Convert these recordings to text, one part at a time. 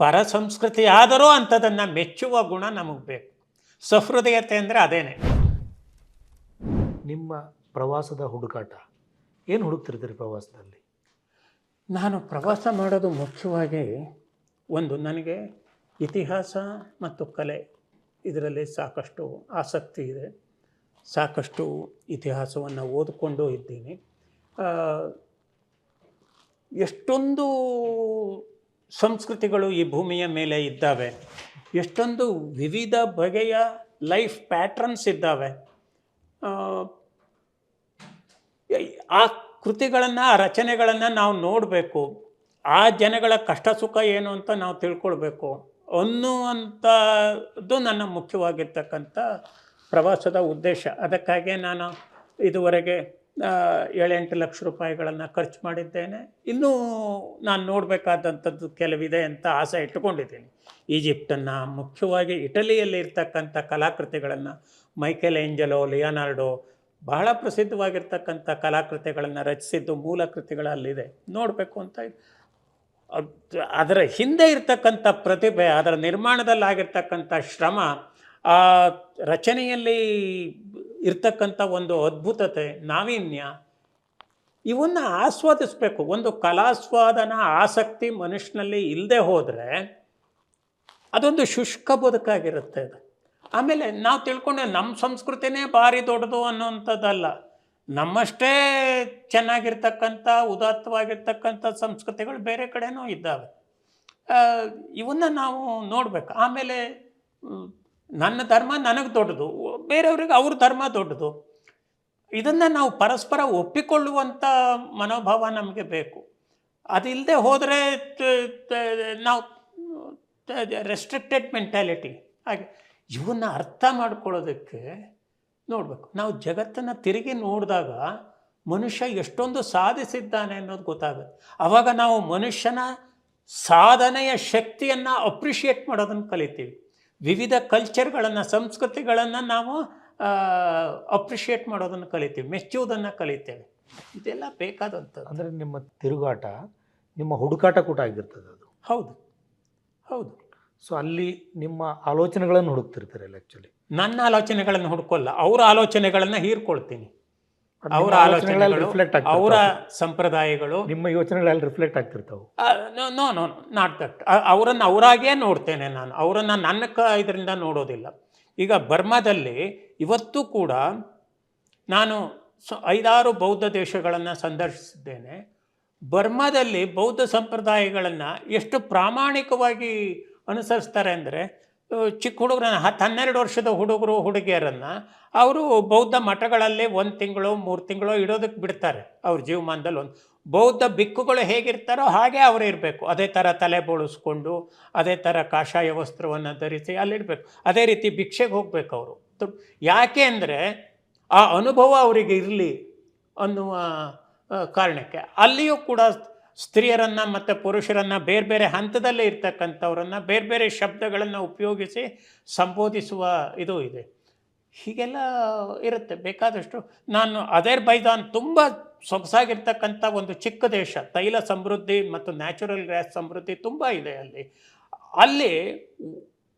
ಪರ ಸಂಸ್ಕೃತಿ ಆದರೂ ಅಂಥದನ್ನು ಮೆಚ್ಚುವ ಗುಣ ನಮಗೆ ಬೇಕು. ಸಹೃದಯತೆ ಅಂದರೆ ಅದೇನೆ. ನಿಮ್ಮ ಪ್ರವಾಸದ ಹುಡುಕಾಟ ಏನು ಹುಡುಕ್ತಿರ್ತೀರಿ ಪ್ರವಾಸದಲ್ಲಿ? ನಾನು ಪ್ರವಾಸ ಮಾಡೋದು ಮುಖ್ಯವಾಗಿ ಒಂದು ನನಗೆ ಇತಿಹಾಸ ಮತ್ತು ಕಲೆ ಇದರಲ್ಲಿ ಸಾಕಷ್ಟು ಆಸಕ್ತಿ ಇದೆ. ಸಾಕಷ್ಟು ಇತಿಹಾಸವನ್ನು ಓದಿಕೊಂಡು ಇದ್ದೀನಿ. ಎಷ್ಟೊಂದು ಸಂಸ್ಕೃತಿಗಳು ಈ ಭೂಮಿಯ ಮೇಲೆ ಇದ್ದಾವೆ. ಎಷ್ಟೊಂದು ವಿವಿಧ ಬಗೆಯ ಲೈಫ್ ಪ್ಯಾಟ್ರನ್ಸ್ ಇದ್ದಾವೆ. ಆ, ಕೃತಿಗಳನ್ನು ಆ ರಚನೆಗಳನ್ನು ನಾವು ನೋಡಬೇಕು. ಆ ಜನಗಳ ಕಷ್ಟ ಸುಖ ಏನು ಅಂತ ನಾವು ತಿಳ್ಕೊಳ್ಬೇಕು. ಅನ್ನುವಂಥದ್ದು ನನ್ನ ಮುಖ್ಯವಾಗಿರ್ತಕ್ಕಂಥ ಪ್ರವಾಸದ ಉದ್ದೇಶ. ಅದಕ್ಕಾಗಿ ನಾನು ಇದುವರೆಗೆ ಏಳೆಂಟು ಲಕ್ಷ ರೂಪಾಯಿಗಳನ್ನು ಖರ್ಚು ಮಾಡಿದ್ದೇನೆ ಇನ್ನೂ ನಾನು ನೋಡಬೇಕಾದಂಥದ್ದು ಕೆಲವಿದೆ ಅಂತ ಆಸೆ ಇಟ್ಟುಕೊಂಡಿದ್ದೀನಿ ಈಜಿಪ್ಟನ್ನು, ಮುಖ್ಯವಾಗಿ ಇಟಲಿಯಲ್ಲಿ ಇರ್ತಕ್ಕಂಥ ಕಲಾಕೃತಿಗಳನ್ನು, ಮೈಕೆಲ್ ಏಂಜಲೋ, ಲಿಯೋನಾರ್ಡೋ, ಬಹಳ ಪ್ರಸಿದ್ಧವಾಗಿರ್ತಕ್ಕಂಥ ಕಲಾಕೃತಿಗಳನ್ನು ರಚಿಸಿದ್ದು ಮೂಲ ಕೃತಿಗಳಲ್ಲಿದೆ ನೋಡಬೇಕು ಅಂತ. ಅದರ ಹಿಂದೆ ಇರ್ತಕ್ಕಂಥ ಪ್ರತಿಭೆ, ಅದರ ನಿರ್ಮಾಣದಲ್ಲಾಗಿರ್ತಕ್ಕಂಥ ಶ್ರಮ, ಆ ರಚನೆಯಲ್ಲಿ ಇರ್ತಕ್ಕಂಥ ಒಂದು ಅದ್ಭುತತೆ, ನಾವೀನ್ಯ, ಇವನ್ನ ಆಸ್ವಾದಿಸಬೇಕು. ಒಂದು ಕಲಾಸ್ವಾದನ ಆಸಕ್ತಿ ಮನುಷ್ಯನಲ್ಲಿ ಇಲ್ಲದೆ ಹೋದರೆ ಅದೊಂದು ಶುಷ್ಕ ಬದುಕಾಗಿರುತ್ತೆ ಅದು. ಆಮೇಲೆ ನಾವು ತಿಳ್ಕೊಂಡೆ ನಮ್ಮ ಸಂಸ್ಕೃತಿನೇ ಭಾರಿ ದೊಡ್ಡದು ಅನ್ನೋಂಥದ್ದಲ್ಲ ನಮ್ಮಷ್ಟೇ ಚೆನ್ನಾಗಿರ್ತಕ್ಕಂಥ, ಉದಾತ್ತವಾಗಿರ್ತಕ್ಕಂಥ ಸಂಸ್ಕೃತಿಗಳು ಬೇರೆ ಕಡೆನೂ ಇದ್ದಾವೆ. ಇವನ್ನ ನಾವು ನೋಡ್ಬೇಕು. ಆಮೇಲೆ ನನ್ನ ಧರ್ಮ ನನಗೆ ದೊಡ್ಡದು. ಬೇರೆಯವ್ರಿಗೆ ಅವ್ರ ಧರ್ಮ ದೊಡ್ಡದು. ಇದನ್ನು ನಾವು ಪರಸ್ಪರ ಒಪ್ಪಿಕೊಳ್ಳುವಂಥ ಮನೋಭಾವ ನಮಗೆ ಬೇಕು. ಅದಿಲ್ಲದೆ ಹೋದರೆ ನಾವು ರೆಸ್ಟ್ರಿಕ್ಟೆಡ್ ಮೆಂಟ್ಯಾಲಿಟಿ ಹಾಗೆ ಇವನ್ನ ಅರ್ಥ ಮಾಡ್ಕೊಳ್ಳೋದಕ್ಕೆ ನೋಡಬೇಕು. ನಾವು ಜಗತ್ತನ್ನು ತಿರುಗಿ ನೋಡಿದಾಗ ಮನುಷ್ಯ ಎಷ್ಟೊಂದು ಸಾಧಿಸಿದ್ದಾನೆ ಅನ್ನೋದು ಗೊತ್ತಾಗುತ್ತೆ. ಆವಾಗ ನಾವು ಮನುಷ್ಯನ ಸಾಧನೆಯ ಶಕ್ತಿಯನ್ನು ಅಪ್ರಿಷಿಯೇಟ್ ಮಾಡೋದನ್ನು ಕಲಿತೀವಿ. ವಿವಿಧ ಕಲ್ಚರ್ಗಳನ್ನು ಸಂಸ್ಕೃತಿಗಳನ್ನು ನಾವು ಅಪ್ರಿಷಿಯೇಟ್ ಮಾಡೋದನ್ನು ಕಲಿತೀವಿ ಮೆಚ್ಚುವುದನ್ನು ಕಲಿತೇವೆ. ಇದೆಲ್ಲ ಬೇಕಾದಂಥದ್ದು. ಅಂದರೆ ನಿಮ್ಮ ತಿರುಗಾಟ ನಿಮ್ಮ ಹುಡುಕಾಟ ಕೂಡ ಆಗಿರ್ತದೆ ಅದು. ಹೌದು. ಹೌದು. ಸೊ ಅಲ್ಲಿ ನಿಮ್ಮ ಆಲೋಚನೆಗಳನ್ನು ಹುಡುಕ್ತಿರ್ತಾರೆ ಆ್ಯಕ್ಚುಲಿ ನನ್ನ ಆಲೋಚನೆಗಳನ್ನು ಹುಡುಕೋಲ್ಲ ಅವರ ಆಲೋಚನೆಗಳನ್ನು ಹೀರ್ಕೊಳ್ತೀನಿ. ಅವರ ಆಲೋಚನೆಗಳು ರಿಫ್ಲೆಕ್ಟ್ ಅವರ ಸಂಪ್ರದಾಯಗಳು. ನಿಮ್ಮ ಯೋಚನೆಗಳೆಲ್ಲ ರಿಫ್ಲೆಕ್ಟ್ ಆಗ್ತಿರ್ತಾವೆ. ನೋ ನೋ ನಾಟ್ ದಟ್ ಅವರನ್ನು ಅವರಾಗೇ ನೋಡ್ತೇನೆ ನಾನು. ಅವರನ್ನು ನನ್ನ ಕ ಇದರಿಂದ ನೋಡೋದಿಲ್ಲ. ಈಗ ಬರ್ಮಾದಲ್ಲಿ ಇವತ್ತು ಕೂಡ ನಾನು ಐದಾರು ಬೌದ್ಧ ದೇಶಗಳನ್ನು ಸಂದರ್ಶಿಸಿದ್ದೇನೆ. ಬರ್ಮಾದಲ್ಲಿ ಬೌದ್ಧ ಸಂಪ್ರದಾಯಗಳನ್ನು ಎಷ್ಟು ಪ್ರಾಮಾಣಿಕವಾಗಿ ಅನುಸರಿಸ್ತಾರೆ ಅಂದರೆ ಚಿಕ್ಕ ಹುಡುಗರನ್ನ ಹತ್ತು ಹನ್ನೆರಡು ವರ್ಷದ ಹುಡುಗರು, ಹುಡುಗಿಯರನ್ನು ಅವರು ಬೌದ್ಧ ಮಠಗಳಲ್ಲಿ ಒಂದು ತಿಂಗಳು, ಮೂರು ತಿಂಗಳು ಇಡೋದಕ್ಕೆ ಬಿಡ್ತಾರೆ. ಅವ್ರ ಜೀವಮಾನದಲ್ಲಿ ಒಂದು ಬೌದ್ಧ ಬಿಕ್ಕುಗಳು ಹೇಗಿರ್ತಾರೋ ಹಾಗೆ ಅವರು ಇರಬೇಕು. ಅದೇ ಥರ ತಲೆ ಬೋಳಿಸ್ಕೊಂಡು, ಅದೇ ಥರ ಕಾಷಾಯ ವಸ್ತ್ರವನ್ನು ಧರಿಸಿ ಅಲ್ಲಿಡಬೇಕು ಅದೇ ರೀತಿ ಭಿಕ್ಷೆಗೆ ಹೋಗ್ಬೇಕು ಅವರು. ಯಾಕೆ ಅಂದರೆ ಆ ಅನುಭವ ಅವರಿಗೆ ಇರಲಿ ಅನ್ನುವ ಕಾರಣಕ್ಕೆ ಅಲ್ಲಿಯೂ ಕೂಡ ಸ್ತ್ರೀಯರನ್ನು ಮತ್ತು ಪುರುಷರನ್ನು ಬೇರೆ ಬೇರೆ ಹಂತದಲ್ಲೇ ಇರ್ತಕ್ಕಂಥವ್ರನ್ನು ಬೇರೆ ಬೇರೆ ಶಬ್ದಗಳನ್ನು ಉಪಯೋಗಿಸಿ ಸಂಬೋಧಿಸುವ ಇದು ಇದೆ. ಹೀಗೆಲ್ಲ ಇರುತ್ತೆ. ಬೇಕಾದಷ್ಟು ನಾನು ಅದೇರ್ ಬೈದಾನ್ ತುಂಬ ಸೊಗಸಾಗಿರ್ತಕ್ಕಂಥ ಒಂದು ಚಿಕ್ಕ ದೇಶ. ತೈಲ ಸಮೃದ್ಧಿ ಮತ್ತು ನ್ಯಾಚುರಲ್ ಗ್ಯಾಸ್ ಸಮೃದ್ಧಿ ತುಂಬ ಇದೆ ಅಲ್ಲಿ. ಅಲ್ಲಿ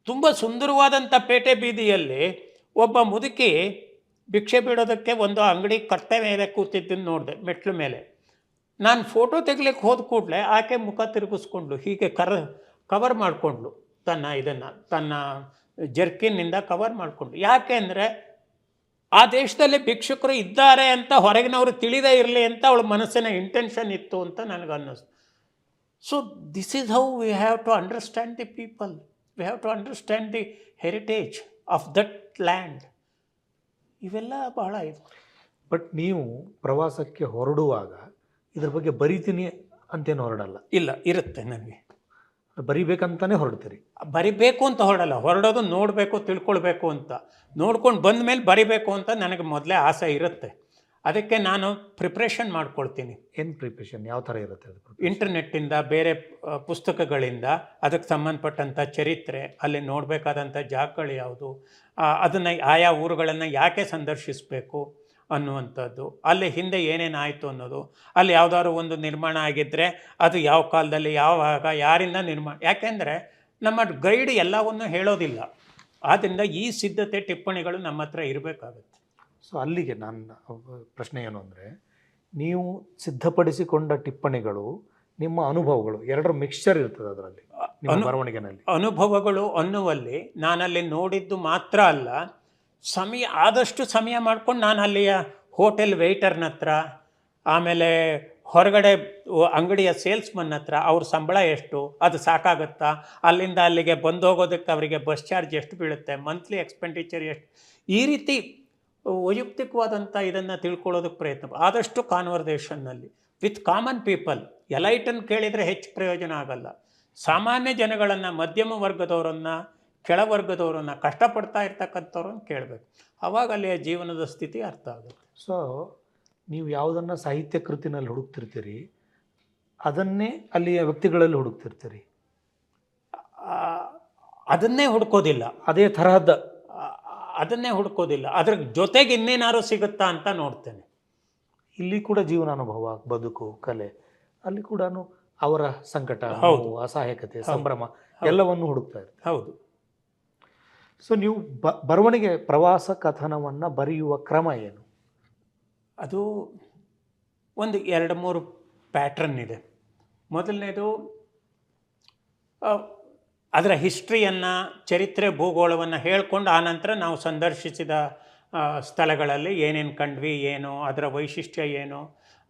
ತುಂಬ ಸುಂದರವಾದಂಥ ಪೇಟೆ ಬೀದಿಯಲ್ಲಿ ಒಬ್ಬ ಮುದುಕಿ ಭಿಕ್ಷೆ ಬಿಡೋದಕ್ಕೆ ಒಂದು ಅಂಗಡಿ ಕಟ್ಟೆ ಮೇಲೆ ಕೂತಿದ್ದನ್ನು ನೋಡಿದೆ, ಮೆಟ್ಲು ಮೇಲೆ. ನಾನು ಫೋಟೋ ತೆಗಿಲಿಕ್ಕೆ ಹೋದ ಕೂಡಲೇ ಆಕೆ ಮುಖ ತಿರುಗಿಸ್ಕೊಂಡು ಹೀಗೆ ಕರ ಕವರ್ ಮಾಡಿಕೊಂಡ್ಳು ತನ್ನ ಇದನ್ನು, ತನ್ನ ಜರ್ಕಿನಿಂದ ಕವರ್ ಮಾಡಿಕೊಂಡು ಯಾಕೆ ಅಂದರೆ ಆ ದೇಶದಲ್ಲಿ ಭಿಕ್ಷುಕರು ಇದ್ದಾರೆ ಅಂತ ಹೊರಗಿನವರು ತಿಳಿದೇ ಇರಲಿ ಅಂತ ಅವಳ ಮನಸ್ಸಿನ ಇಂಟೆನ್ಷನ್ ಇತ್ತು ಅಂತ ನನಗೆ ಅನ್ನಿಸ್ತು. So this is how we have to understand the people we have to understand the heritage of that land ಇವೆಲ್ಲ ಬಹಳ ಇದು ಬಟ್ ನೀವು ಪ್ರವಾಸಕ್ಕೆ ಹೊರಡುವಾಗ ಇದ್ರ ಬಗ್ಗೆ ಬರಿತೀನಿ ಅಂತೇನು ಹೊರಡಲ್ಲ. ಇಲ್ಲ ಇರುತ್ತೆ ನನಗೆ. ಬರಿಬೇಕಂತಾನೆ ಹೊರಡ್ತೀರಿ. ಬರಿಬೇಕು ಅಂತ ಹೊರಡಲ್ಲ ಹೊರಡೋದು ನೋಡಬೇಕು ತಿಳ್ಕೊಳ್ಬೇಕು ಅಂತ. ನೋಡ್ಕೊಂಡು ಬಂದ ಮೇಲೆ ಬರಿಬೇಕು ಅಂತ ನನಗೆ ಮೊದಲೇ ಆಸೆ ಇರುತ್ತೆ. ಅದಕ್ಕೆ ನಾನು ಪ್ರಿಪ್ರೇಷನ್ ಮಾಡ್ಕೊಳ್ತೀನಿ. ಏನು ಪ್ರಿಪ್ರೇಷನ್? ಯಾವ ಥರ ಇರುತ್ತೆ ಇಂಟರ್ನೆಟ್ಟಿಂದ ಬೇರೆ ಪುಸ್ತಕಗಳಿಂದ ಅದಕ್ಕೆ ಸಂಬಂಧಪಟ್ಟಂಥ ಚರಿತ್ರೆ ಅಲ್ಲಿ ನೋಡಬೇಕಾದಂಥ ಜಾಗಗಳು ಯಾವುದು ಅದನ್ನು ಆಯಾ ಊರುಗಳನ್ನು ಯಾಕೆ ಸಂದರ್ಶಿಸಬೇಕು ಅನ್ನುವಂಥದ್ದು. ಅಲ್ಲಿ ಹಿಂದೆ ಏನೇನಾಯಿತು ಅನ್ನೋದು ಅಲ್ಲಿ ಯಾವುದಾದ್ರು ಒಂದು ನಿರ್ಮಾಣ ಆಗಿದ್ದರೆ ಅದು ಯಾವ ಕಾಲದಲ್ಲಿ ಯಾವಾಗ ಯಾರಿಂದ ನಿರ್ಮಾಣ ಯಾಕೆಂದರೆ ನಮ್ಮ ಗೈಡ್ ಎಲ್ಲವನ್ನು ಹೇಳೋದಿಲ್ಲ. ಆದ್ದರಿಂದ ಈ ಸಿದ್ಧತೆ ಟಿಪ್ಪಣಿಗಳು ನಮ್ಮ ಹತ್ರ ಇರಬೇಕಾಗುತ್ತೆ. ಸೊ ಅಲ್ಲಿಗೆ ನನ್ನ ಪ್ರಶ್ನೆ ಏನು ಅಂದರೆ ನೀವು ಸಿದ್ಧಪಡಿಸಿಕೊಂಡ ಟಿಪ್ಪಣಿಗಳು ನಿಮ್ಮ ಅನುಭವಗಳು ಎರಡರ ಮಿಕ್ಸ್ಚರ್ ಇರ್ತದೆ ಅದರಲ್ಲಿ ಬರವಣಿಗೆನಲ್ಲಿ. ಅನುಭವಗಳು ಅನ್ನುವಲ್ಲಿ ನಾನಲ್ಲಿ ನೋಡಿದ್ದು ಮಾತ್ರ ಅಲ್ಲ ಸಮಯ, ಆದಷ್ಟು ಸಮಯ ಮಾಡ್ಕೊಂಡು ನಾನು ಅಲ್ಲಿಯ ಹೋಟೆಲ್ ವೆಯ್ಟರ್ನ ಹತ್ರ, ಆಮೇಲೆ ಹೊರಗಡೆ ಅಂಗಡಿಯ ಸೇಲ್ಸ್ಮನ್ ಹತ್ರ, ಅವ್ರ ಸಂಬಳ ಎಷ್ಟು, ಅದು ಸಾಕಾಗುತ್ತಾ? ಅಲ್ಲಿಂದ ಅಲ್ಲಿಗೆ ಬಂದು ಹೋಗೋದಕ್ಕೆ ಅವರಿಗೆ ಬಸ್ ಚಾರ್ಜ್ ಎಷ್ಟು ಬೀಳುತ್ತೆ? ಮಂತ್ಲಿ ಎಕ್ಸ್ಪೆಂಡಿಚರ್ ಎಷ್ಟು? ಈ ರೀತಿ ವೈಯಕ್ತಿಕವಾದಂಥ ಇದನ್ನು ತಿಳ್ಕೊಳ್ಳೋದಕ್ಕೆ ಪ್ರಯತ್ನ ಆದಷ್ಟು ಕಾನ್ವರ್ಸೇಷನ್ನಲ್ಲಿ. ವಿತ್ ಕಾಮನ್ ಪೀಪಲ್ ಎಲೈಟನ್ನು ಕೇಳಿದರೆ ಹೆಚ್ಚು ಪ್ರಯೋಜನ ಆಗಲ್ಲ. ಸಾಮಾನ್ಯ ಜನಗಳನ್ನು ಮಧ್ಯಮ ವರ್ಗದವರನ್ನು ಕೆಳವರ್ಗದವರನ್ನು ಕಷ್ಟಪಡ್ತಾ ಇರ್ತಕ್ಕಂಥವ್ರನ್ನ ಕೇಳಬೇಕು. ಆವಾಗ ಅಲ್ಲಿಯ ಜೀವನದ ಸ್ಥಿತಿ ಅರ್ಥ ಆಗುತ್ತೆ. ಸೊ ನೀವು ಯಾವುದನ್ನು ಸಾಹಿತ್ಯ ಕೃತಿನಲ್ಲಿ ಹುಡುಕ್ತಿರ್ತೀರಿ ಅದನ್ನೇ ಅಲ್ಲಿಯ ವ್ಯಕ್ತಿಗಳಲ್ಲಿ ಹುಡುಕ್ತಿರ್ತೀರಿ? ಅದನ್ನೇ ಹುಡ್ಕೋದಿಲ್ಲ. ಅದೇ ತರಹದ. ಅದನ್ನೇ ಹುಡ್ಕೋದಿಲ್ಲ. ಅದ್ರ ಜೊತೆಗೆ ಇನ್ನೇನಾದ್ರು ಸಿಗುತ್ತಾ ಅಂತ ನೋಡ್ತೇನೆ. ಇಲ್ಲಿ ಕೂಡ ಜೀವನಾನುಭವ ಬದುಕು ಕಲೆ ಅಲ್ಲಿ ಕೂಡ ಅವರ ಸಂಕಟ ಅಸಹಾಯಕತೆ ಸಂಭ್ರಮ ಎಲ್ಲವನ್ನು ಹುಡುಕ್ತಾ ಇರ್ತಾರೆ. ಹೌದು. ಸೊ ನೀವು ಬ, ಬರವಣಿಗೆ ಪ್ರವಾಸ ಕಥನವನ್ನು ಬರೆಯುವ ಕ್ರಮ ಏನು? ಅದು ಒಂದು ಎರಡು ಮೂರು ಪ್ಯಾಟ್ರನ್ ಇದೆ. ಮೊದಲನೇದು ಅದರ ಹಿಸ್ಟ್ರಿಯನ್ನು ಚರಿತ್ರೆ, ಭೂಗೋಳವನ್ನು ಹೇಳ್ಕೊಂಡು ಆನಂತರ ನಾವು ಸಂದರ್ಶಿಸಿದ ಸ್ಥಳಗಳಲ್ಲಿ ಏನೇನು ಕಂಡ್ವಿ, ಏನು, ಅದರ ವೈಶಿಷ್ಟ್ಯ ಏನು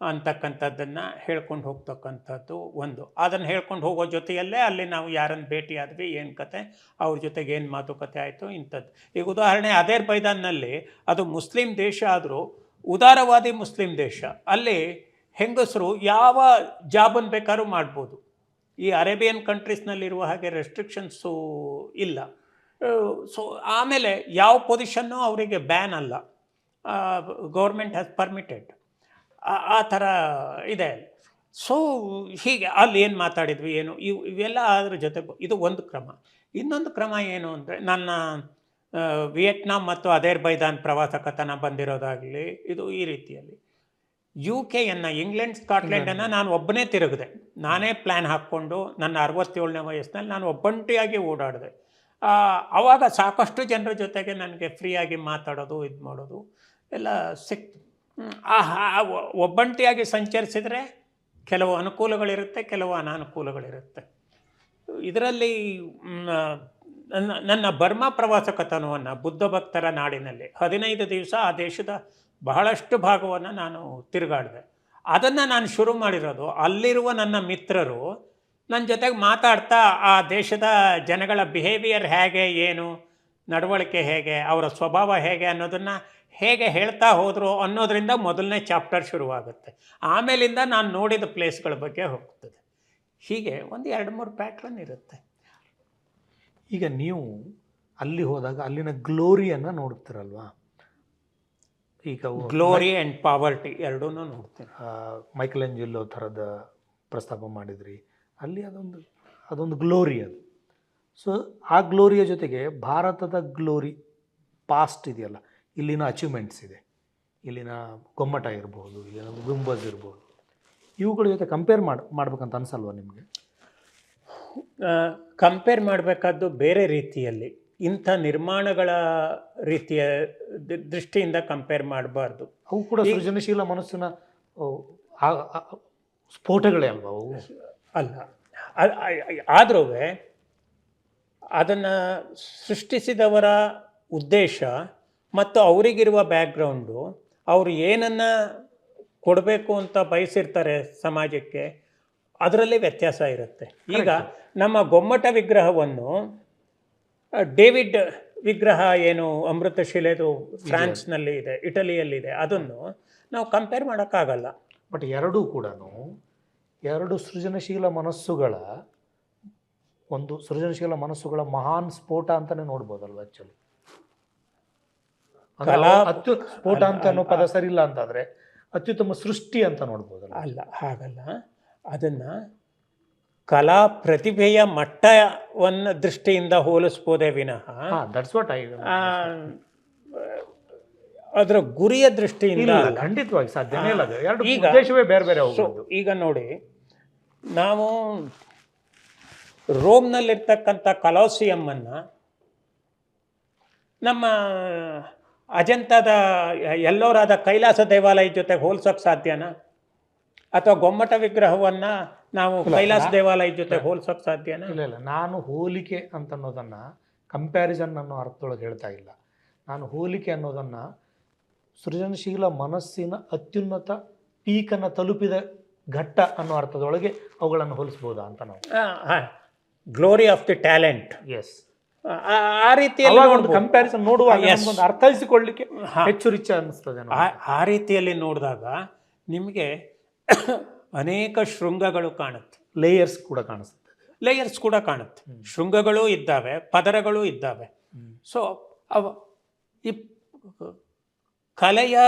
ಅಂತಕ್ಕಂಥದ್ದನ್ನು ಹೇಳ್ಕೊಂಡು ಹೋಗ್ತಕ್ಕಂಥದ್ದು ಒಂದು. ಅದನ್ನು ಹೇಳ್ಕೊಂಡು ಹೋಗೋ ಜೊತೆಯಲ್ಲೇ ಅಲ್ಲಿ ನಾವು ಯಾರನ್ನು ಭೇಟಿಯಾದ್ವಿ, ಏನು ಕತೆ, ಅವ್ರ ಜೊತೆಗೆ ಏನು ಮಾತುಕತೆ ಆಯಿತು, ಇಂಥದ್ದು. ಈಗ ಉದಾಹರಣೆ ಅದೇರ್ ಬೈದಾನ್ನಲ್ಲಿ ಅದು ಮುಸ್ಲಿಂ ದೇಶ ಆದರೂ, ಉದಾರವಾದಿ ಮುಸ್ಲಿಂ ದೇಶ, ಅಲ್ಲಿ ಹೆಂಗಸರು ಯಾವ ಜಾಬನ್ನು ಬೇಕಾದ್ರೂ ಮಾಡ್ಬೋದು. ಈ ಅರೇಬಿಯನ್ ಕಂಟ್ರೀಸ್ನಲ್ಲಿರುವ ಹಾಗೆ ರೆಸ್ಟ್ರಿಕ್ಷನ್ಸು ಇಲ್ಲ. ಸೊ, ಆಮೇಲೆ ಯಾವ ಪೊಸಿಷನ್ನು ಅವರಿಗೆ ಬ್ಯಾನ್ ಅಲ್ಲ. Government has permitted. ಆ ಥರ ಇದೆ. ಸೊ ಹೀಗೆ ಅಲ್ಲಿ ಏನು ಮಾತಾಡಿದ್ವಿ, ಏನು, ಇವು, ಇವೆಲ್ಲ ಅದ್ರ ಜೊತೆ ಇದು ಒಂದು ಕ್ರಮ. ಇನ್ನೊಂದು ಕ್ರಮ ಏನು ಅಂದರೆ, ನನ್ನ ವಿಯೆಟ್ನಾಂ ಮತ್ತು ಅದೇರ್ ಬೈದಾನ್ ಪ್ರವಾಸ ಕಥನ ಬಂದಿರೋದಾಗಲಿ, ಇದು ಈ ರೀತಿಯಲ್ಲಿ. ಯು ಕೆಯನ್ನು ಇಂಗ್ಲೆಂಡ್ ಸ್ಕಾಟ್ಲೆಂಡನ್ನು ನಾನು ಒಬ್ಬನೇ ತಿರುಗಿದೆ. ನಾನೇ ಪ್ಲ್ಯಾನ್ ಹಾಕ್ಕೊಂಡು ನನ್ನ ಅರವತ್ತೇಳನೇ ವಯಸ್ಸಿನಲ್ಲಿ ನಾನು ಒಬ್ಬಂಟಿಯಾಗಿ ಓಡಾಡಿದೆ. ಆವಾಗ ಸಾಕಷ್ಟು ಜನರ ಜೊತೆಗೆ ನನಗೆ ಫ್ರೀಯಾಗಿ ಮಾತಾಡೋದು ಇದು ಮಾಡೋದು ಎಲ್ಲ ಸಿಕ್ತು. ಒಬ್ಬಂಟಿಯಾಗಿ ಸಂಚರಿಸಿದರೆ ಕೆಲವು ಅನುಕೂಲಗಳಿರುತ್ತೆ, ಕೆಲವು ಅನಾನುಕೂಲಗಳಿರುತ್ತೆ. ಇದರಲ್ಲಿ ನನ್ನ ಬರ್ಮಾ ಪ್ರವಾಸ ಕಥನವನ್ನು ಬುದ್ಧ ಭಕ್ತರ ನಾಡಿನಲ್ಲಿ ಹದಿನೈದು ದಿವಸ ಆ ದೇಶದ ಬಹಳಷ್ಟು ಭಾಗವನ್ನು ನಾನು ತಿರುಗಾಡಿದೆ. ಅದನ್ನು ನಾನು ಶುರು ಮಾಡಿರೋದು, ಅಲ್ಲಿರುವ ನನ್ನ ಮಿತ್ರರು ನನ್ನ ಜೊತೆಗೆ ಮಾತಾಡ್ತಾ ಆ ದೇಶದ ಜನಗಳ ಬಿಹೇವಿಯರ್ ಹೇಗೆ, ಏನು, ನಡವಳಿಕೆ ಹೇಗೆ, ಅವರ ಸ್ವಭಾವ ಹೇಗೆ ಅನ್ನೋದನ್ನು ಹೇಗೆ ಹೇಳ್ತಾ ಹೋದರು ಅನ್ನೋದರಿಂದ ಮೊದಲನೇ ಚಾಪ್ಟರ್ ಶುರುವಾಗುತ್ತೆ. ಆಮೇಲಿಂದ ನಾನು ನೋಡಿದ ಪ್ಲೇಸ್ಗಳ ಬಗ್ಗೆ ಹೋಗ್ತದೆ. ಹೀಗೆ ಒಂದು ಎರಡು ಮೂರು ಪ್ಯಾಟ್ರನ್ ಇರುತ್ತೆ. ಈಗ ನೀವು ಅಲ್ಲಿ ಹೋದಾಗ ಅಲ್ಲಿನ ಗ್ಲೋರಿಯನ್ನು ನೋಡ್ತೀರಲ್ವಾ? ಈಗ ಗ್ಲೋರಿ ಆ್ಯಂಡ್ ಪಾವರ್ಟಿ ಎರಡೂ ನೋಡ್ತೀನಿ. ಮೈಕಲ್ ಎಂಜಿಲ್ಲೋ ಥರದ ಪ್ರಸ್ತಾಪ ಮಾಡಿದ್ರಿ. ಅಲ್ಲಿ ಅದೊಂದು ಅದೊಂದು ಗ್ಲೋರಿ ಅದು. ಸೊ ಆ ಗ್ಲೋರಿಯ ಜೊತೆಗೆ ಭಾರತದ ಗ್ಲೋರಿ ಪಾಸ್ಟ್ ಇದೆಯಲ್ಲ ಇಲ್ಲಿನ ಅಚೀವ್ಮೆಂಟ್ಸ್ ಇದೆ. ಇಲ್ಲಿನ ಗೊಮ್ಮಟ ಇರ್ಬೋದು ಇಲ್ಲಿನ ಗುಂಬಜ್ ಇರ್ಬೋದು. ಇವುಗಳ ಜೊತೆ ಕಂಪೇರ್ ಮಾಡಿ ಮಾಡ್ಬೇಕಂತ ಅನ್ಸಲ್ವಾ ನಿಮಗೆ? ಕಂಪೇರ್ ಮಾಡಬೇಕಾದ್ದು ಬೇರೆ ರೀತಿಯಲ್ಲಿ ಇಂಥ ನಿರ್ಮಾಣಗಳ ರೀತಿಯ ದೃಷ್ಟಿಯಿಂದ ಕಂಪೇರ್ ಮಾಡಬಾರ್ದು. ಅವು ಕೂಡ ಸೃಜನಶೀಲ ಮನಸ್ಸಿನ ಸ್ಫೋಟಗಳೇ ಅಲ್ವಾ ಅವು? ಅಲ್ಲ ಆದ್ರೂ ಅದನ್ನು ಸೃಷ್ಟಿಸಿದವರ ಉದ್ದೇಶ ಮತ್ತು ಅವರಿಗಿರುವ ಬ್ಯಾಕ್ಗ್ರೌಂಡು ಅವರು ಏನನ್ನು ಕೊಡಬೇಕು ಅಂತ ಬಯಸಿರ್ತಾರೆ ಸಮಾಜಕ್ಕೆ ಅದರಲ್ಲಿ ವ್ಯತ್ಯಾಸ ಇರುತ್ತೆ. ಈಗ ನಮ್ಮ ಗೊಮ್ಮಟ ವಿಗ್ರಹವನ್ನು ಡೇವಿಡ್ ವಿಗ್ರಹ ಏನು ಅಮೃತಶಿಲೆದು ಫ್ರಾನ್ಸ್ನಲ್ಲಿ ಇದೆ ಇಟಲಿಯಲ್ಲಿದೆ ಅದನ್ನು ನಾವು ಕಂಪೇರ್ ಮಾಡೋಕ್ಕಾಗಲ್ಲ. ಬಟ್ ಎರಡೂ ಕೂಡ ಎರಡು ಸೃಜನಶೀಲ ಮನಸ್ಸುಗಳ ಒಂದು ಸೃಜನಶೀಲ ಮನಸ್ಸುಗಳ ಮಹಾನ್ ಸ್ಫೋಟ ಅಂತಲೇ ನೋಡ್ಬೋದಲ್ವ ಆಕ್ಚುಲಿ ಕಲಾ- ಅತ್ಯು ಸ್ಫೋಟ ಅಂತ ಅನ್ನೋ ಪದ ಸರಿ ಇಲ್ಲ ಅಂತಾದ್ರೆ ಅತ್ಯುತ್ತಮ ಸೃಷ್ಟಿ ಅಂತ ನೋಡ್ಬೋದಲ್ಲ ಅಲ್ಲ ಹಾಗಲ್ಲ. ಅದನ್ನು ಕಲಾ ಪ್ರತಿಭೆಯ ಮಟ್ಟವನ್ನು ದೃಷ್ಟಿಯಿಂದ ಹೋಲಿಸ್ಬೋದೇ ವಿನಃ. ದಟ್ಸ್ ವಾಟ್ ಐ ಅದರ ಗುರಿಯ ದೃಷ್ಟಿಯಿಂದ. ಖಂಡಿತವಾಗಿ ಸಾಧ್ಯನೇ ಇಲ್ಲ ಎರಡು ಈಗ- ಉದ್ದೇಶವೇ ಬೇರೆ ಬೇರೆ ಈಗ ನೋಡಿ ನಾವು ರೋಮ್ನಲ್ಲಿರ್ತಕ್ಕಂಥ ಕಲೋಸಿಯಂ ಅನ್ನ ನಮ್ಮ ಅಜಂತಾದ ಎಲ್ಲೋರಾದ ಕೈಲಾಸ ದೇವಾಲಯ ಜೊತೆ ಹೋಲ್ಸೋಕೆ ಸಾಧ್ಯನಾ? ಅಥವಾ ಗೊಮ್ಮಟ ವಿಗ್ರಹವನ್ನ ನಾವು ಕೈಲಾಸ ದೇವಾಲಯ ಜೊತೆ ಹೋಲ್ಸೋಕೆ ಸಾಧ್ಯನಾ? ಇಲ್ಲ ಇಲ್ಲ. ನಾನು ಹೋಲಿಕೆ ಅಂತ ಅನ್ನೋದನ್ನ ಕಂಪ್ಯಾರಿಸನ್ ಅನ್ನೋ ಅರ್ಥದೊಳಗೆ ಹೇಳ್ತಾ ಇಲ್ಲ. ನಾನು ಹೋಲಿಕೆ ಅನ್ನೋದನ್ನ ಸೃಜನಶೀಲ ಮನಸ್ಸಿನ ಅತ್ಯುನ್ನತ ಪೀಕನ್ನು ತಲುಪಿದ ಘಟ್ಟ ಅನ್ನೋ ಅರ್ಥದೊಳಗೆ ಅವುಗಳನ್ನು ಹೋಲಿಸ್ಬೋದಾ ಅಂತ ನಾವು. Glory of the talent S ಆ ರೀತಿಯಲ್ಲಿ ಒಂದು. ಕಂಪ್ಯಾರಿಸನ್ ನೋಡುವಾಗ ಒಂದು ನಮ್ಗೊಂದು ಅರ್ಥೈಸಿಕೊಳ್ಳಿಕ್ಕೆ ಹೆಚ್ಚು ರಿಚ್. ಆ ಆ ರೀತಿಯಲ್ಲಿ ನೋಡಿದಾಗ ನಿಮಗೆ ಅನೇಕ ಶೃಂಗಗಳು ಕಾಣುತ್ತೆ. ಲೇಯರ್ಸ್ ಕೂಡ ಕಾಣಿಸುತ್ತೆ ಲೇಯರ್ಸ್ ಕೂಡ ಕಾಣುತ್ತೆ. ಶೃಂಗಗಳು ಇದ್ದಾವೆ ಪದರಗಳು ಇದ್ದಾವೆ. ಸೊ ಅವ ಈ ಕಲೆಯ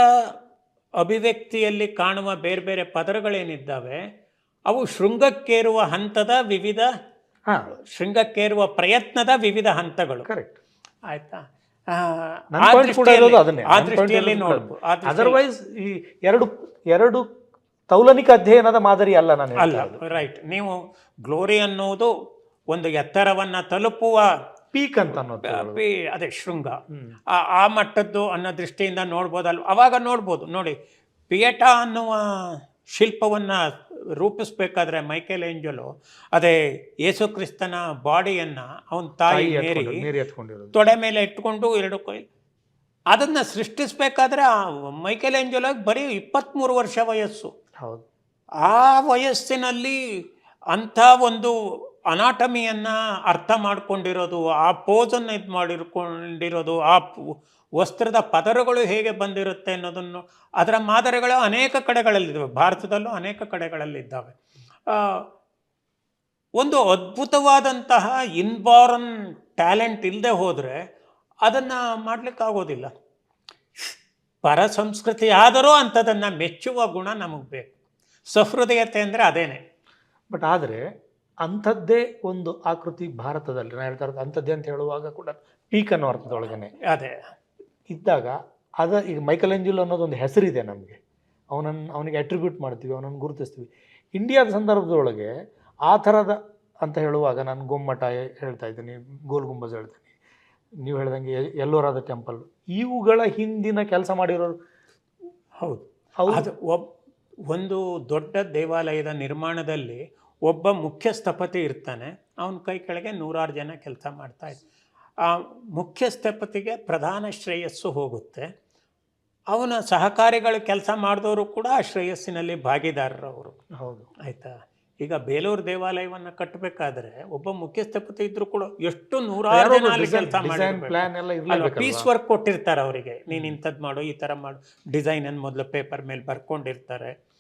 ಅಭಿವ್ಯಕ್ತಿಯಲ್ಲಿ ಕಾಣುವ ಬೇರೆ ಬೇರೆ ಪದರಗಳೇನಿದ್ದಾವೆ ಅವು ಶೃಂಗಕ್ಕೇರುವ ಹಂತದ ವಿವಿಧ ಹಾ. ಶೃಂಗಕ್ಕೇರುವ ಪ್ರಯತ್ನದ ವಿವಿಧ ಹಂತಗಳು. ಕರೆಕ್ಟ್ ಆಯ್ತಾ? ಅದರ್ವೈಸ್ ಈ ಎರಡು ಎರಡು ತೌಲನಿಕ ಅಧ್ಯಯನದ ಮಾದರಿ ಅಲ್ಲ ನಾನು ಅಲ್ಲ ರೈಟ್ ನೀವು ಗ್ಲೋರಿ ಅನ್ನೋದು ಒಂದು ಎತ್ತರವನ್ನ ತಲುಪುವ ಪೀಕ್ ಅಂತ ಅದೇ ಶೃಂಗ. ಆ ಆ ಮಟ್ಟದ್ದು ಅನ್ನೋ ದೃಷ್ಟಿಯಿಂದ ನೋಡ್ಬೋದಲ್ವ? ಅವಾಗ ನೋಡ್ಬೋದು. ನೋಡಿ ಪಿಯಟ ಅನ್ನುವ ಶಿಲ್ಪವನ್ನ ರೂಪಿಸ್ಬೇಕಾದ್ರೆ ಮೈಕೇಲ್ ಏಂಜಲು ಅದೇ ಯೇಸು ಕ್ರಿಸ್ತನ ಬಾಡಿಯನ್ನ ಅವನ ತಾಯಿ ಮೇರಿ ತೊಡೆ ಮೇಲೆ ಇಟ್ಕೊಂಡು ಎರಡು ಕೈ. ಅದನ್ನ ಸೃಷ್ಟಿಸ್ಬೇಕಾದ್ರೆ ಆ ಮೈಕೇಲ್ ಏಂಜಲೋಗೆ ಬರೀ ಇಪ್ಪತ್ತ್ಮೂರು ವರ್ಷ ವಯಸ್ಸು. ಹೌದು. ಆ ವಯಸ್ಸಿನಲ್ಲಿ ಅಂಥ ಒಂದು ಅನಾಟಮಿಯನ್ನ ಅರ್ಥ ಮಾಡ್ಕೊಂಡಿರೋದು, ಆ ಪೋಸನ್ನು ಇದು ಮಾಡಿರ್ಕೊಂಡಿರೋದು, ಆ ವಸ್ತ್ರದ ಪದರಗಳು ಹೇಗೆ ಬಂದಿರುತ್ತೆ ಅನ್ನೋದನ್ನು, ಅದರ ಮಾದರಿಗಳು ಅನೇಕ ಕಡೆಗಳಲ್ಲಿದ್ದಾವೆ. ಭಾರತದಲ್ಲೂ ಅನೇಕ ಕಡೆಗಳಲ್ಲಿದ್ದಾವೆ. ಒಂದು ಅದ್ಭುತವಾದಂತಹ ಇನ್ಬಾರನ್ ಟ್ಯಾಲೆಂಟ್ ಇಲ್ಲದೆ ಹೋದರೆ ಅದನ್ನು ಮಾಡಲಿಕ್ಕಾಗೋದಿಲ್ಲ. ಪರ ಸಂಸ್ಕೃತಿ ಆದರೂ ಅಂಥದನ್ನು ಮೆಚ್ಚುವ ಗುಣ ನಮಗೆ ಬೇಕು. ಸಹೃದಯತೆ ಅಂದರೆ ಅದೇನೆ. ಬಟ್ ಆದರೆ ಅಂಥದ್ದೇ ಒಂದು ಆಕೃತಿ ಭಾರತದಲ್ಲಿ. ನಾನು ಹೇಳ್ತಾ ಇರೋದು ಅಂಥದ್ದೇ ಅಂತ ಹೇಳುವಾಗ ಕೂಡ ಪೀಕ್ ಅನ್ನೋ ಅರ್ಥದೊಳಗನೆ. ಅದೇ. ಇದ್ದಾಗ ಅದ ಈಗ ಮೈಕಲ್ ಎಂಜಿಲ್ ಅನ್ನೋದೊಂದು ಹೆಸರಿದೆ ನಮಗೆ. ಅವನನ್ನು ಅವನಿಗೆ ಅಟ್ರಿಬ್ಯೂಟ್ ಮಾಡ್ತೀವಿ ಅವನನ್ನು ಗುರುತಿಸ್ತೀವಿ. ಇಂಡಿಯಾದ ಸಂದರ್ಭದೊಳಗೆ ಆ ಥರದ ಅಂತ ಹೇಳುವಾಗ ನಾನು ಗೊಮ್ಮಟ ಹೇಳ್ತಾ ಇದ್ದೀನಿ ಗೋಲ್ ಗುಂಬಜ್ ಹೇಳ್ತೀನಿ. ನೀವು ಹೇಳ್ದಂಗೆ ಎಲ್ಲೋರಾದ ಟೆಂಪಲ್. ಇವುಗಳ ಹಿಂದಿನ ಕೆಲಸ ಮಾಡಿರೋರು ಹೌದು. ಹೌದು. ಅದು ಒಬ್ ಒಂದು ದೊಡ್ಡ ದೇವಾಲಯದ ನಿರ್ಮಾಣದಲ್ಲಿ ಒಬ್ಬ ಮುಖ್ಯ ಸ್ಥಪತಿ ಇರ್ತಾನೆ. ಅವನ ಕೈ ಕೆಳಗೆ ನೂರಾರು ಜನ ಕೆಲಸ ಮಾಡ್ತಾ ಇದ್ದಾರೆ ಆ ಮುಖ್ಯ ಸ್ಥಪತಿಗೆ ಪ್ರಧಾನ ಶ್ರೇಯಸ್ಸು ಹೋಗುತ್ತೆ. ಅವನ ಸಹಕಾರಿಗಳು ಕೆಲಸ ಮಾಡಿದವರು ಕೂಡ ಆ ಶ್ರೇಯಸ್ಸಿನಲ್ಲಿ ಭಾಗಿದಾರರು ಅವರು. ಹೌದು. ಆಯಿತಾ? ಈಗ ಬೇಲೂರು ದೇವಾಲಯವನ್ನು ಕಟ್ಟಬೇಕಾದ್ರೆ ಒಬ್ಬ ಮುಖ್ಯ ಸ್ಥಪತಿ ಇದ್ರು ಕೂಡ ಎಷ್ಟು ನೂರಾರು ಕೆಲಸ ಇರಲೇಬೇಕು ಪೀಸ್ ವರ್ಕ್ ಕೊಟ್ಟಿರ್ತಾರೆ ಅವರಿಗೆ. ನೀನು ಇಂಥದ್ದು ಮಾಡು ಈ ಥರ ಮಾಡು. ಡಿಸೈನ್ ಅನ್ನು ಮೊದಲು ಪೇಪರ್ ಮೇಲೆ ಬರ್ಕೊಂಡಿರ್ತಾರೆ.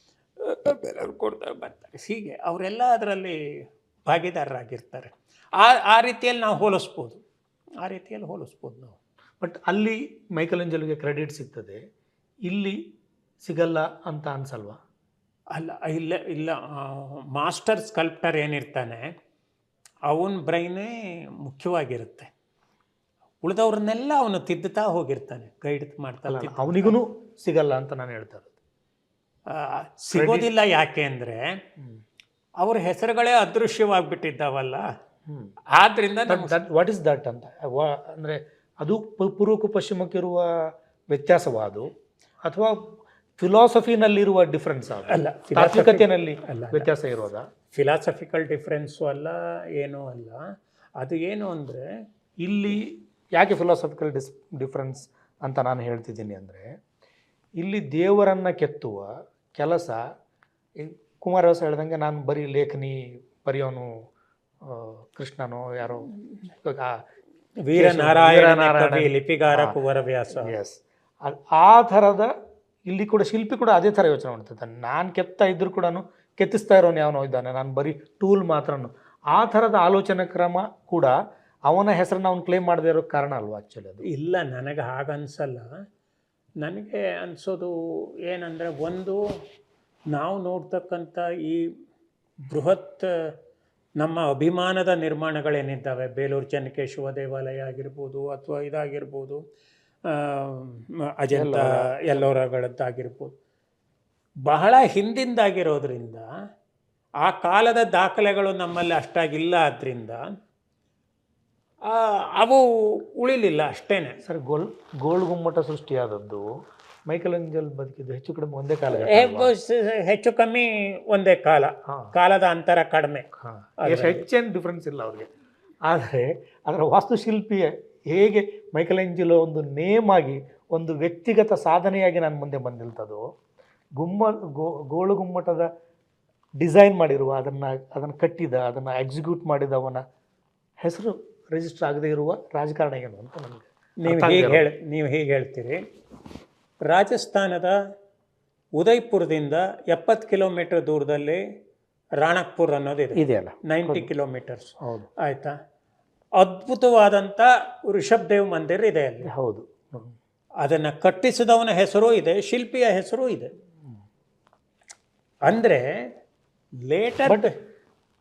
ಬೇರೆಯವ್ರು ಕೊಡ್ತಾರೆ ಬರ್ತಾರೆ. ಹೀಗೆ ಅವರೆಲ್ಲ ಅದರಲ್ಲಿ ಭಾಗಿದಾರರಾಗಿರ್ತಾರೆ. ಆ ಆ ರೀತಿಯಲ್ಲಿ ನಾವು ಹೋಲಿಸ್ಬೋದು. ಆ ರೀತಿಯಲ್ಲಿ ಹೋಲಿಸ್ಬೋದು ನಾವು. ಬಟ್ ಅಲ್ಲಿ ಮೈಕಲ್ ಎಂಜಲ್ಗೆ ಕ್ರೆಡಿಟ್ ಸಿಗ್ತದೆ. ಇಲ್ಲಿ ಸಿಗಲ್ಲ ಅಂತ ಅನ್ಸಲ್ವಾ? ಅಲ್ಲ ಇಲ್ಲ ಇಲ್ಲ. ಮಾಸ್ಟರ್ ಸ್ಕಲ್ಪ್ಟರ್ ಏನಿರ್ತಾನೆ ಅವನ ಬ್ರೈನೇ ಮುಖ್ಯವಾಗಿರುತ್ತೆ. ಉಳಿದವ್ರನ್ನೆಲ್ಲ ಅವನು ತಿದ್ದುತ್ತಾ ಹೋಗಿರ್ತಾನೆ ಗೈಡ್ ಮಾಡ್ತಾ. ಅವನಿಗೂ ಸಿಗಲ್ಲ ಅಂತ ನಾನು ಹೇಳ್ತಾರೆ ಸಿಗೋದಿಲ್ಲ ಯಾಕೆ ಅಂದರೆ ಅವ್ರ ಹೆಸರುಗಳೇ ಅದೃಶ್ಯವಾಗ್ಬಿಟ್ಟಿದ್ದಾವಲ್ಲ. ಆದ್ರಿಂದ ವಾಟ್ ಇಸ್ ದಟ್ ಅಂತ? ಅಂದ್ರೆ ಅದು ಪೂರ್ವಕ್ಕೂ ಪಶ್ಚಿಮಕ್ಕಿರುವ ವ್ಯತ್ಯಾಸವ ಅದು ಅಥವಾ ಫಿಲಾಸಫಿನಲ್ಲಿರುವ ಡಿಫ್ರೆನ್ಸ್ ಅಲ್ಲ, ತಾತ್ವಿಕತೆಯಲ್ಲಿ ಅಲ್ಲ, ವ್ಯತ್ಯಾಸ ಇರೋದ? ಫಿಲಾಸಫಿಕಲ್ ಡಿಫ್ರೆನ್ಸು ಅಲ್ಲ ಏನೂ ಅಲ್ಲ. ಅದು ಏನು ಅಂದರೆ ಇಲ್ಲಿ ಯಾಕೆ ಫಿಲಾಸಫಿಕಲ್ ಡಿಸ್ ಡಿಫ್ರೆನ್ಸ್ ಅಂತ ನಾನು ಹೇಳ್ತಿದ್ದೀನಿ ಅಂದರೆ ಇಲ್ಲಿ ದೇವರನ್ನು ಕೆತ್ತುವ ಕೆಲಸ. ಈ ಕುಮಾರವ್ಯಾಸ ಹೇಳ್ದಂಗೆ ನಾನು ಬರೀ ಲೇಖನಿ ಬರೆಯೋನು ಕೃಷ್ಣನೋ ಯಾರೋ ವೀರನಾರಾಯಣ. ಲಿಪಿಗಾರ ಕುಮಾರವ್ಯಾಸ ಎಸ್ ಆ ಥರದ ಇಲ್ಲಿ ಕೂಡ ಶಿಲ್ಪಿ ಕೂಡ ಅದೇ ಥರ ಯೋಚನೆ ಮಾಡ್ತಿದ್ದಾನೆ. ನಾನು ಕೆತ್ತಾ ಇದ್ರು ಕೂಡ ಕೆತ್ತಿಸ್ತಾ ಇರೋನು ಯಾವನೋ ಇದ್ದಾನೆ. ನಾನು ಬರೀ ಟೂಲ್ ಮಾತ್ರನು. ಆ ಥರದ ಆಲೋಚನಾ ಕ್ರಮ ಕೂಡ ಅವನ ಹೆಸರನ್ನ ಅವ್ನು ಕ್ಲೇಮ್ ಮಾಡದೇ ಇರೋ ಕಾರಣ ಅಲ್ವಾ ಆ್ಯಕ್ಚುಲಿ ಅದು? ಇಲ್ಲ ನನಗೆ ಹಾಗನ್ಸಲ್ಲ. ನನಗೆ ಅನಿಸೋದು ಏನಂದರೆ ಒಂದು ನಾವು ನೋಡ್ತಕ್ಕಂಥ ಈ ಬೃಹತ್ ನಮ್ಮ ಅಭಿಮಾನದ ನಿರ್ಮಾಣಗಳೇನಿದ್ದಾವೆ? ಬೇಲೂರು ಚೆನ್ನಕೇಶವ ದೇವಾಲಯ ಆಗಿರ್ಬೋದು ಅಥವಾ ಇದಾಗಿರ್ಬೋದು ಅಜಂತ ಎಲ್ಲೋರಗಳದ್ದಾಗಿರ್ಬೋದು. ಬಹಳ ಹಿಂದಿಂದಾಗಿರೋದ್ರಿಂದ ಆ ಕಾಲದ ದಾಖಲೆಗಳು ನಮ್ಮಲ್ಲಿ ಅಷ್ಟಾಗಿಲ್ಲ ಆದ್ದರಿಂದ ಅವು ಉಳಿಲಿಲ್ಲ ಅಷ್ಟೇ ಸರ್ ಗೋಲ್ ಗೋಲ್ ಗುಮ್ಮಟ ಸೃಷ್ಟಿಯಾದದ್ದು ಮೈಕಲ್ ಅಂಜಲ್ ಬದುಕಿದ್ದು ಹೆಚ್ಚು ಕಡಿಮೆ ಒಂದೇ ಕಾಲ ಹೆಚ್ಚು ಕಮ್ಮಿ ಒಂದೇ ಕಾಲ. ಹಾ. ಕಾಲದ ಅಂತರ ಕಡಿಮೆ. ಹೆಚ್ಚೇನು ಡಿಫ್ರೆನ್ಸ್ ಇಲ್ಲ ಅವ್ರಿಗೆ. ಆದರೆ ಅದರ ವಾಸ್ತುಶಿಲ್ಪಿ ಹೇಗೆ ಮೈಕಲ್ ಎಂಜಿಲೋ ಒಂದು ನೇಮ್ ಆಗಿ ಒಂದು ವ್ಯಕ್ತಿಗತ ಸಾಧನೆಯಾಗಿ ನಾನು ಮುಂದೆ ಬಂದಿಲ್ತದೋ ಗುಮ್ಮ ಗೋ ಗೋಳು ಗುಮ್ಮಟದ ಡಿಸೈನ್ ಮಾಡಿರುವ ಅದನ್ನು ಅದನ್ನು ಕಟ್ಟಿದ ಅದನ್ನು ಎಕ್ಸಿಕ್ಯೂಟ್ ಮಾಡಿದವನ ಹೆಸರು ರಿಜಿಸ್ಟರ್ ಆಗದೇ ಇರುವ ರಾಜಕಾರಣ ಏನು ಅಂತ ನಮಗೆ. ನೀವು ಹೀಗೆ ಹೇಳಿ ನೀವು ಹೀಗೆ ಹೇಳ್ತೀರಿ? ರಾಜಸ್ಥಾನದ ಉದಯ್ಪುರದಿಂದ ಎಪ್ಪತ್ತು ಕಿಲೋಮೀಟರ್ ದೂರದಲ್ಲಿ ರಾಣಕ್ಪುರ್ ಅನ್ನೋದಿದೆ ಇದೆಯಲ್ಲ ನೈಂಟಿ ಕಿಲೋಮೀಟರ್ಸ್. ಹೌದು. ಆಯಿತಾ? ಅದ್ಭುತವಾದಂಥ ಋಷಭ್ ದೇವ್ ಮಂದಿರ್ ಇದೆ ಅಲ್ಲಿ. ಹೌದು. ಅದನ್ನು ಕಟ್ಟಿಸಿದವನ ಹೆಸರು ಇದೆ ಶಿಲ್ಪಿಯ ಹೆಸರು ಇದೆ. ಅಂದರೆ ಲೇಟರ್ ಬಟ್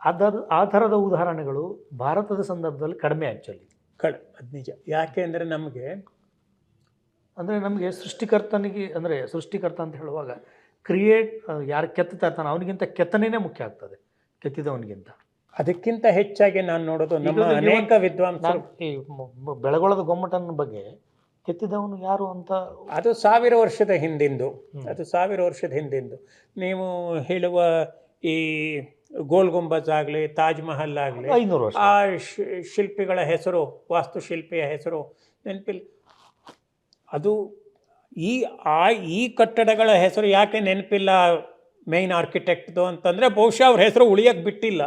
ಅದರ ಆ ಥರದ ಉದಾಹರಣೆಗಳು ಭಾರತದ ಸಂದರ್ಭದಲ್ಲಿ ಕಡಿಮೆ ಆ್ಯಕ್ಚುಲಿ. ಕಡ್ ಅದು ನಿಜ. ಯಾಕೆ ಅಂದರೆ ನಮಗೆ ಅಂದರೆ ನಮಗೆ ಸೃಷ್ಟಿಕರ್ತನಿಗೆ ಅಂದರೆ ಸೃಷ್ಟಿಕರ್ತ ಅಂತ ಹೇಳುವಾಗ ಕ್ರಿಯೇಟ್ ಯಾರು ಕೆತ್ತುತ್ತಾ ಇರ್ತಾನೆ ಅವನಿಗಿಂತ ಕೆತ್ತನೇ ಮುಖ್ಯ ಆಗ್ತದೆ ಕೆತ್ತಿದವನಿಗಿಂತ. ಅದಕ್ಕಿಂತ ಹೆಚ್ಚಾಗಿ ನಾನು ನೋಡೋದು ನಮ್ಮ ಅನೇಕ ವಿದ್ವಾಂಸ ವಿದ್ವಾಂಸರು ಈ ಬೆಳಗೊಳದ ಗೊಮ್ಮಟನ ಬಗ್ಗೆ ಕೆತ್ತಿದವನು ಯಾರು ಅಂತ ಅದು ಸಾವಿರ ವರ್ಷದ ಹಿಂದಿಂದು. ಅದು ಸಾವಿರ ವರ್ಷದ ಹಿಂದಿಂದು. ನೀವು ಹೇಳುವ ಈ ಗೋಲ್ ಗುಂಬಜ್ ಆಗಲಿ ತಾಜ್ ಮಹಲ್ ಆಗಲಿ ಐನೂರು ವರ್ಷ. ಆ ಶಿ- ಶಿಲ್ಪಿಗಳ ಹೆಸರು ವಾಸ್ತುಶಿಲ್ಪಿಯ ಹೆಸರು ನೆನಪಿಲ್ಲ ಅದು ಈ ಆ ಈ ಕಟ್ಟಡಗಳ ಹೆಸರು ಯಾಕೆ ನೆನಪಿಲ್ಲ ಮೇನ್ ಆರ್ಕಿಟೆಕ್ಟ್ದು ಅಂತಂದರೆ ಬಹುಶಃ ಅವ್ರ ಹೆಸರು ಉಳಿಯೋಕ್ಕೆ ಬಿಟ್ಟಿಲ್ಲ.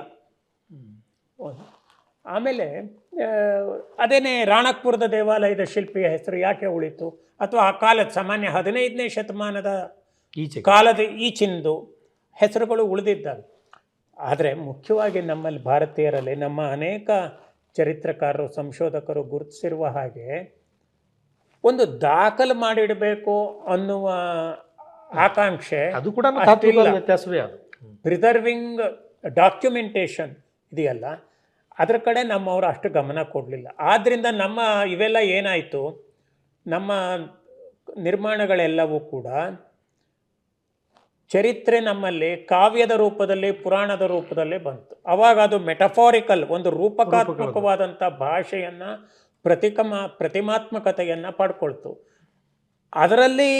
ಆಮೇಲೆ ಅದೇನೆ ಅದೇನೇ ರಾಣಕ್ಪುರದ ದೇವಾಲಯದ ಶಿಲ್ಪಿಯ ಹೆಸರು ಯಾಕೆ ಉಳಿತು? ಅಥವಾ ಆ ಕಾಲದ ಸಾಮಾನ್ಯ ಹದಿನೈದನೇ ಶತಮಾನದ ಈಚೆ ಕಾಲದ ಈಚಿಂದು ಹೆಸರುಗಳು ಉಳಿದಿದ್ದಾವೆ. ಆದರೆ ಮುಖ್ಯವಾಗಿ ನಮ್ಮಲ್ಲಿ ಭಾರತೀಯರಲ್ಲಿ ನಮ್ಮ ಅನೇಕ ಚರಿತ್ರಕಾರರು ಸಂಶೋಧಕರು ಗುರುತಿಸಿರುವ ಹಾಗೆ ಒಂದು ದಾಖಲು ಮಾಡಿಡಬೇಕು ಅನ್ನುವ ಆಕಾಂಕ್ಷೆ ಅದು ಕೂಡ ವ್ಯತ್ಯಾಸವೇ ಅದು. ಪ್ರಿಸರ್ವಿಂಗ್ ಡಾಕ್ಯುಮೆಂಟೇಷನ್ ಇದೆಯಲ್ಲ ಅದರ ಕಡೆ ನಮ್ಮವರು ಅಷ್ಟು ಗಮನ ಕೊಡಲಿಲ್ಲ. ಆದ್ದರಿಂದ ನಮ್ಮ ಇವೆಲ್ಲ ಏನಾಯಿತು ನಮ್ಮ ನಿರ್ಮಾಣಗಳೆಲ್ಲವೂ ಕೂಡ ಚರಿತ್ರೆ ನಮ್ಮಲ್ಲಿ ಕಾವ್ಯದ ರೂಪದಲ್ಲಿ ಪುರಾಣದ ರೂಪದಲ್ಲಿ ಬಂತು. ಅವಾಗ ಅದು ಮೆಟಫಾರಿಕಲ್ ಒಂದು ರೂಪಕಾತ್ಮಕವಾದಂಥ ಭಾಷೆಯನ್ನು ಪ್ರತಿಕಮ ಪ್ರತಿಮಾತ್ಮಕತೆಯನ್ನು ಪಡ್ಕೊಳ್ತು. ಅದರಲ್ಲಿ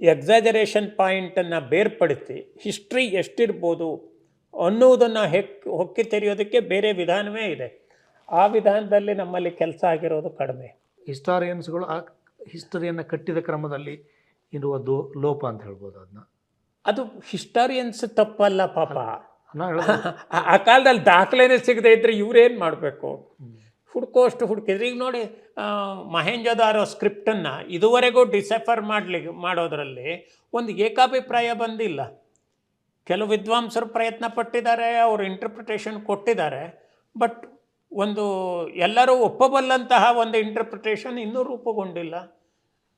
ಎಕ್ಸಾಜರೇಷನ್ ಪಾಯಿಂಟನ್ನು ಬೇರ್ಪಡಿಸಿ ಹಿಸ್ಟ್ರಿ ಎಷ್ಟಿರ್ಬೋದು ಅನ್ನುವುದನ್ನು ಹೆಕ್ ಹೊಕ್ಕಿ ತೆರೆಯೋದಕ್ಕೆ ಬೇರೆ ವಿಧಾನವೇ ಇದೆ. ಆ ವಿಧಾನದಲ್ಲಿ ನಮ್ಮಲ್ಲಿ ಕೆಲಸ ಆಗಿರೋದು ಕಡಿಮೆ. ಹಿಸ್ಟಾರಿಯನ್ಸ್ಗಳು ಆ ಹಿಸ್ಟರಿಯನ್ನು ಕಟ್ಟಿದ ಕ್ರಮದಲ್ಲಿ ಇರುವ ದೋ ಲೋಪ ಅಂತ ಹೇಳ್ಬೋದು ಅದನ್ನ ಅದು ಹಿಸ್ಟಾರಿಯನ್ಸ್ ತಪ್ಪಲ್ಲ ಪಾಪ. ಆ- ಕಾಲದಲ್ಲಿ ದಾಖಲೆನೇ ಸಿಗದೆ ಇದ್ರೆ ಇವ್ರೇನು ಮಾಡಬೇಕು? ಹುಡ್ಕೋಷ್ಟು ಹುಡುಕಿದ್ರೆ ಈಗ ನೋಡಿ ಮಹೇಂಜೋದಾರೋ ಸ್ಕ್ರಿಪ್ಟನ್ನು ಇದುವರೆಗೂ ಡಿಸೆಫರ್ ಮಾಡಲಿ ಮಾಡೋದರಲ್ಲಿ ಒಂದು ಏಕಾಭಿಪ್ರಾಯ ಬಂದಿಲ್ಲ. ಕೆಲವು ವಿದ್ವಾಂಸರು ಪ್ರಯತ್ನ ಪಟ್ಟಿದ್ದಾರೆ ಅವರು ಇಂಟರ್ಪ್ರಿಟೇಷನ್ ಕೊಟ್ಟಿದ್ದಾರೆ ಬಟ್ ಒಂದು ಎಲ್ಲರೂ ಒಪ್ಪಬಲ್ಲಂತಹ ಒಂದು ಇಂಟರ್ಪ್ರಿಟೇಷನ್ ಇನ್ನೂ ರೂಪುಗೊಂಡಿಲ್ಲ.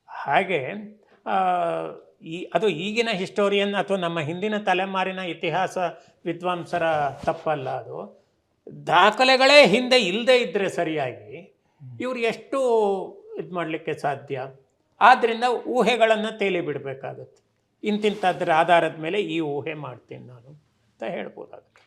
ಹಾಗೆ ಈ, ಅದು ಈಗಿನ ಹಿಸ್ಟೋರಿಯನ್ ಅಥವಾ ನಮ್ಮ ಹಿಂದಿನ ತಲೆಮಾರಿನ ಇತಿಹಾಸ ವಿದ್ವಾಂಸರ ತಪ್ಪಲ್ಲ ಅದು. ದಾಖಲೆಗಳೇ ಹಿಂದೆ ಇಲ್ಲದೆ ಇದ್ದರೆ ಸರಿಯಾಗಿ ಇವರು ಎಷ್ಟು ಇದು ಮಾಡಲಿಕ್ಕೆ ಸಾಧ್ಯ? ಆದ್ದರಿಂದ ಊಹೆಗಳನ್ನು ತೇಲಿ ಬಿಡಬೇಕಾಗತ್ತೆ. ಇಂತಿಂಥದ್ರ ಆಧಾರದ ಮೇಲೆ ಈ ಊಹೆ ಮಾಡ್ತೀನಿ ನಾನು ಅಂತ ಹೇಳ್ಬೋದಾಗುತ್ತೆ